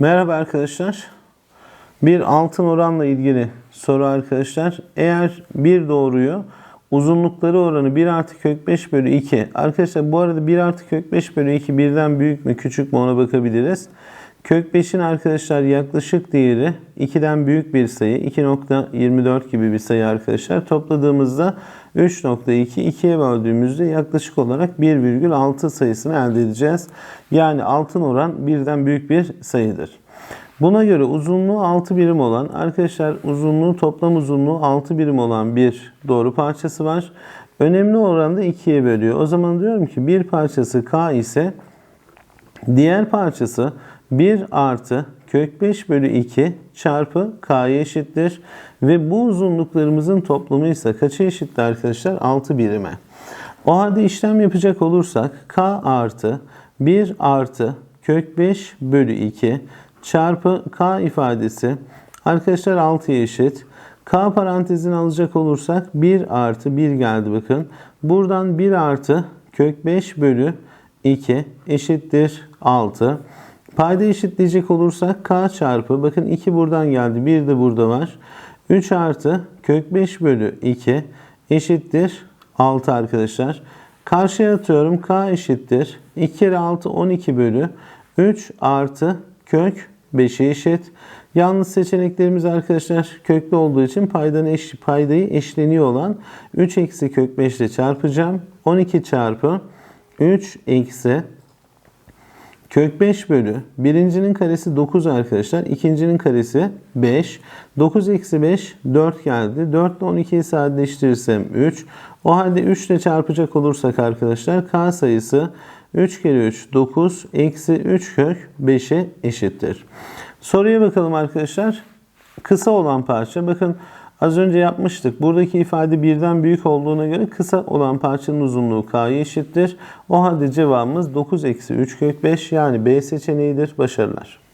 Merhaba arkadaşlar. Bir altın oranla ilgili soru arkadaşlar. Eğer bir doğruyu uzunlukları oranı 1 artı kök 5 bölü 2. Arkadaşlar bu arada 1 artı kök 5 bölü 2 birden büyük mü küçük mü ona bakabiliriz. Kök 5'in arkadaşlar yaklaşık değeri 2'den büyük bir sayı. 2.24 gibi bir sayı arkadaşlar. Topladığımızda 3.2 2'ye böldüğümüzde yaklaşık olarak 1,6 sayısını elde edeceğiz. Yani altın oran birden büyük bir sayıdır. Buna göre uzunluğu 6 birim olan arkadaşlar uzunluğu toplam uzunluğu 6 birim olan bir doğru parçası var. Önemli oranda 2'ye bölüyor. O zaman diyorum ki bir parçası k ise diğer parçası 1 artı kök 5 bölü 2 çarpı k'ya eşittir. Ve bu uzunluklarımızın toplamı ise kaça eşittir arkadaşlar? 6 birime. O halde işlem yapacak olursak k artı 1 artı kök 5 bölü 2 çarpı k ifadesi arkadaşlar 6'ya eşit. K parantezini alacak olursak 1 artı 1 geldi bakın. Buradan 1 artı kök 5 bölü 2 eşittir 6. Payda eşitleyecek olursak k çarpı bakın 2 buradan geldi 1 de burada var. 3 artı kök 5 bölü 2 eşittir 6 arkadaşlar. Karşıya atıyorum k eşittir 2 kere 6 12 bölü 3 artı kök 5'e eşit. Yalnız seçeneklerimiz arkadaşlar köklü olduğu için paydanın eş, paydayı eşleniyor olan 3 eksi kök 5 ile çarpacağım. 12 çarpı 3 eksi kök 5 bölü birincinin karesi 9 arkadaşlar. ikincinin karesi 5. 9 eksi 5 4 geldi. 4 ile 12'yi sadeleştirirsem 3. O halde 3 ile çarpacak olursak arkadaşlar k sayısı 3 kere 3 9 eksi 3 kök 5'e eşittir. Soruya bakalım arkadaşlar. Kısa olan parça bakın az önce yapmıştık. Buradaki ifade birden büyük olduğuna göre kısa olan parçanın uzunluğu k'ya eşittir. O halde cevabımız 9 eksi 3 kök 5 yani B seçeneğidir. Başarılar.